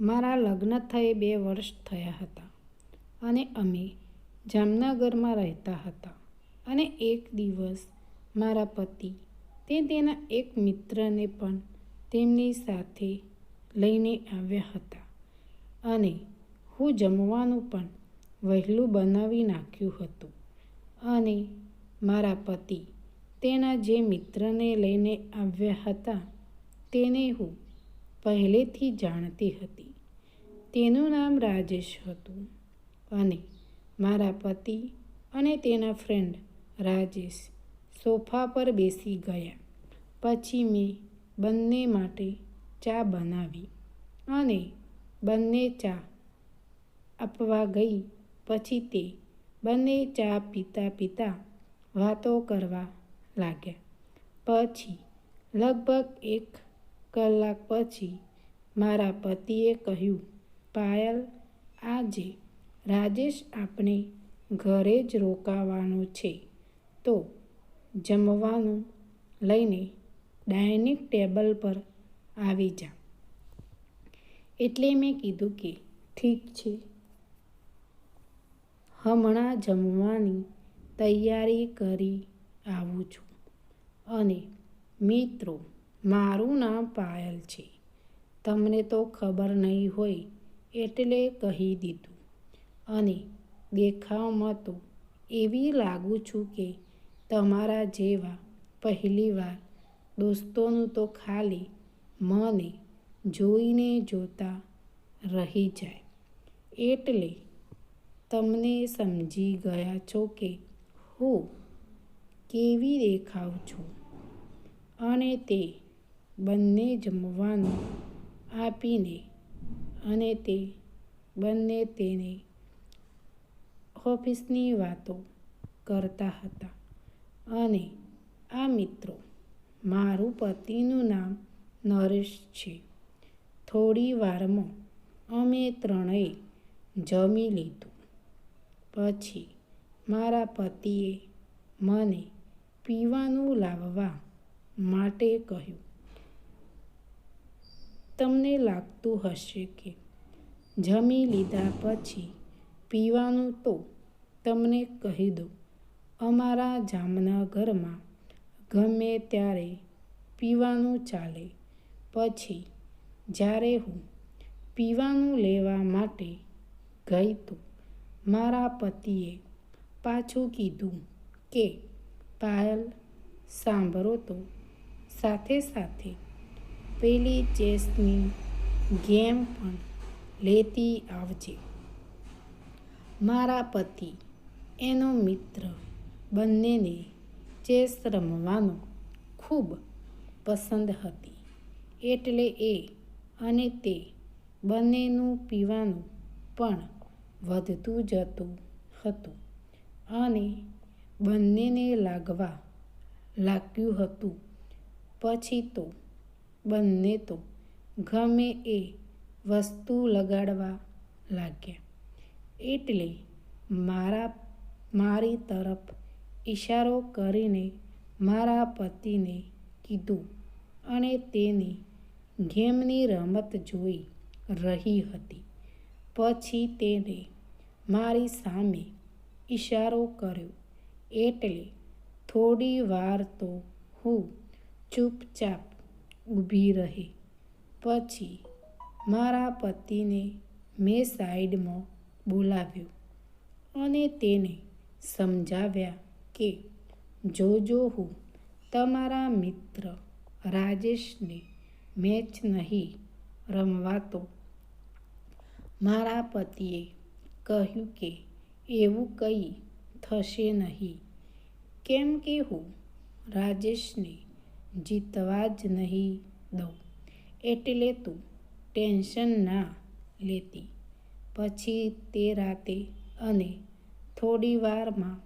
મારા લગ્ન થયે બે વર્ષ થયા હતા અને અમે જામનગરમાં રહેતા હતા અને એક દિવસ મારા પતિ તે તેના એક મિત્રને પણ તેમની સાથે લઈને આવ્યા હતા અને હું જમવાનું પણ વહેલું બનાવી નાખ્યું હતું અને મારા પતિ તેના જે મિત્રને લઈને આવ્યા હતા તેને હું પહેલેથી જાણતી હતી. તેનું નામ રાજેશ હતું. અને મારા પતિ અને તેના ફ્રેન્ડ રાજેશ સોફા પર બેસી ગયા. પછી મેં બંને માટે ચા બનાવી અને બંને ચા આપવા ગઈ. પછી તે બંને ચા પીતા પીતા વાતો કરવા લાગ્યા. પછી લગભગ એક કલાક પછી મારા પતિએ કહ્યું પાયલ આજે, રાજેશ આપણે ઘરે જ રોકાવાનો છે, તો જમવાનું લઈને ડાઇનિંગ ટેબલ પર આવી જા. એટલે મેં કીધું કે, ઠીક છે. હમણાં જમવાની તૈયારી કરી આવું છું. અને મિત્રો, મારું નામ પાયલ છે. તમને તો ખબર નહીં હોય એટલે કહી દીધું. અને દેખાવમાં તો એવી લાગું છું કે તમારા જેવા પહેલીવાર દોસ્તોનું તો ખાલી મને જોઈને જોતા રહી જાય. એટલે તમને સમજી ગયા છો કે હું કેવી દેખાવ છું. અને તે બંને જમવાનું આપીને અને તે બંને તેને ઓફિસની વાતો કરતા હતા. અને આ મિત્રો મારું પતિનું નામ નરેશ છે. થોડી વારમાં અમે ત્રણેય જમી લીધું. પછી મારા પતિએ મને પીવાનું લાવવા માટે કહ્યું તમને લાગતું હશે કે જમી લીધા પછી પીવાનું તો તમને કહી દો અમારા જામનગરમાં ગમે ત્યારે પીવાનું ચાલે. પછી જ્યારે હું પીવાનું લેવા માટે ગઈ તો મારા પતિએ પાછું કીધું કે, પાયલ, સાંભળો તો. સાથે સાથે પેલી ચેસની ગેમ પણ લેતી આવજે. મારા પતિ, એનો મિત્ર બંનેને ચેસ રમવાનો ખૂબ પસંદ હતી. એટલે એ અને તે બંનેનું પીવાનું પણ વધતું જતું હતું અને બંનેને લાગવા લાગ્યું હતું. પછી તો બંને તો ગમે એ વસ્તુ લગાડવા લાગ્યા. એટલે મારા, મારી તરફ ઈશારો કરીને મારા પતિને કીધું અને તેની ગેમની રમત જોઈ રહી હતી. પછી તેને મારી સામે ઈશારો કર્યો. એટલે થોડી વાર તો હું ચૂપચાપ ઊભી રહી. પછી મારા પતિને મેં સાઈડમાં બોલાવ્યો અને તેને સમજાવ્યા કે જોજો હું તમારા મિત્ર રાજેશને મેચ નહીં રમવા તો મારા પતિએ કહ્યું કે એવું કંઈ થશે નહીં. કેમ કે હું રાજેશને જીતવા જ નહીં દઉં. એટલે તું ટેન્શન ના લેતી. પછી તે રાતે અને થોડી વારમાં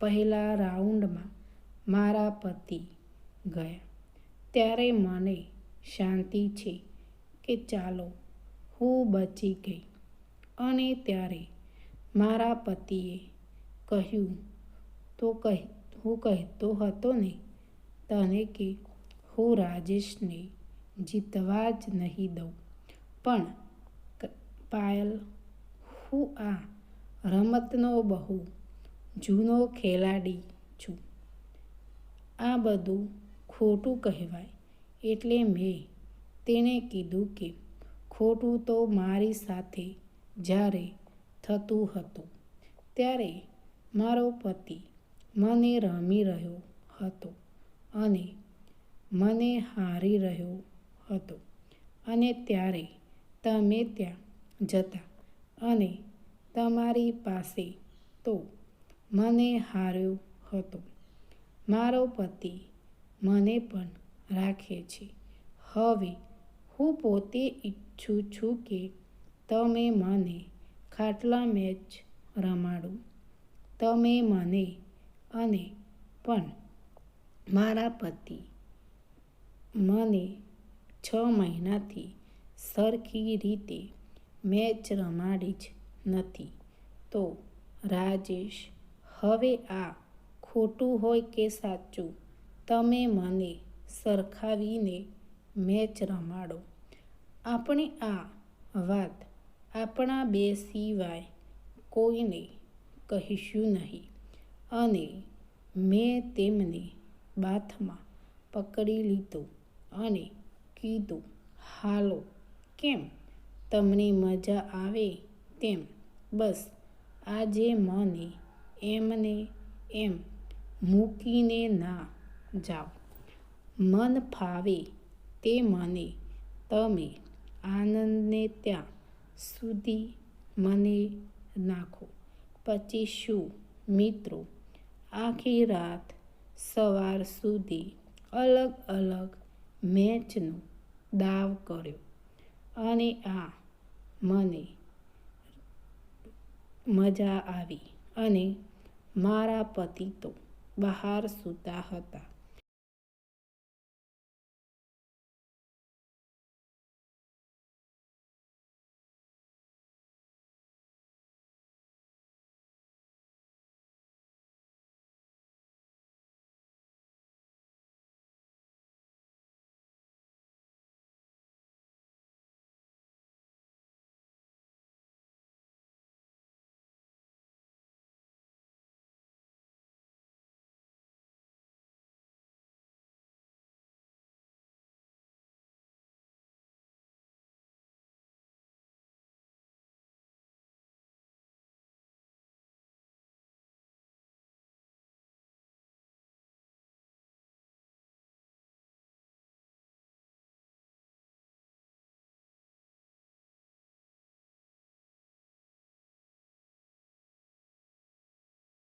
પહેલા રાઉન્ડમાં મારા પતિ ગયા. ત્યારે મને શાંતિ છે કે ચાલો, હું બચી ગઈ. અને ત્યારે મારા પતિએ કહ્યું, તો કહ, હું કહેતો હતો ને તને કે હું રાજેશને જીતવા જ નહીં દઉં. પણ પાયલ, હું આ રમતનો બહુ જૂનો ખેલાડી છું. આ બધું ખોટું કહેવાય એટલે મેં તેને કીધું કે ખોટું તો મારી સાથે જ્યારે થતું હતું, ત્યારે મારો પતિ મને રમી રહ્યો હતો અને મને હારી રહ્યો હતો. અને ત્યારે તમે ત્યાં જતા અને તમારી પાસે તો મને હાર્યો હતો. મારો પતિ મને પણ રાખે છે. હવે હું પોતે ઈચ્છું છું કે તમે મને ખાટલા મેચ રમાડો. તમે મને અને પણ મારા પતિ મને છ મહિનાથી સરખી રીતે મેચ રમાડી જ નથી. તો રાજેશ, હવે આ ખોટું હોય કે સાચું? તમે મને સરખાવીને મેચ રમાડો. આપણે આ વાત આપણા બે સિવાય કોઈને કહીશું નહીં. અને મેં તેમને બાથમાં પકડી લીધો. અને કીધું, હાલો, કેમ? તમને મજા આવે તેમ? બસ, આજે મને એમને એમ મૂકીને ના જાઓ મન ફાવે તે મને. તમે આનંદને ત્યાં સુધી મને નાખો. પછી શું, મિત્રો? આખી રાત સવાર સુધી અલગ અલગ મેચનો દાવ કર્યો. અને આ મને મજા આવી અને મારા પતિ તો બહાર સૂતા હતા.